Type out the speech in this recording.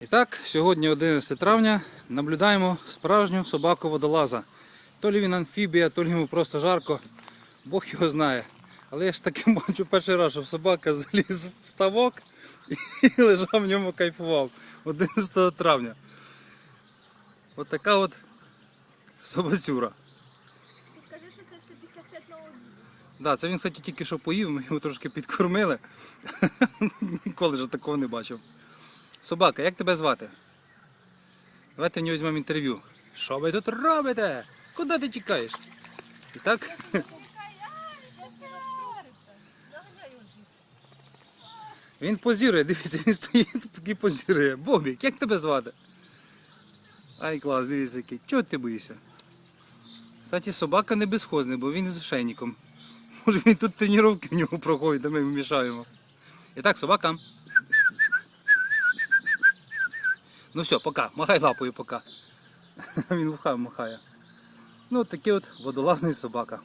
І так, сьогодні 11 травня наблюдаємо справжню собаку водолаза. То лі він амфібія, то лі йому просто жарко, Бог його знає. Але я ж таки бачу перший раз, щоб собака заліз в ставок і лежав в ньому кайфував 11 травня. От така от собацюра. Скажи, що це все після ситного обіду. Да, це він, кстати, тільки що поїв, ми його трошки підкормили. Ніколи ж такого не бачив. Собака, як тебе звати? Давайте в нього візьмемо інтерв'ю. Що ви тут робите? Куди ти тікаєш? І так, він позірує, дивіться, він стоїть, поки позірує. Бобік, як тебе звати? Ай, клас, дивіться який. Чого ти боїшся? Кстати, собака не безхозний, бо він з ошейником. Може він тут тренування в нього проходить, а ми йому мішаємо. І так, собака. Ну все, пока. Махай лапою пока. Він вухає махає. Ну, от такий от водолазний собака.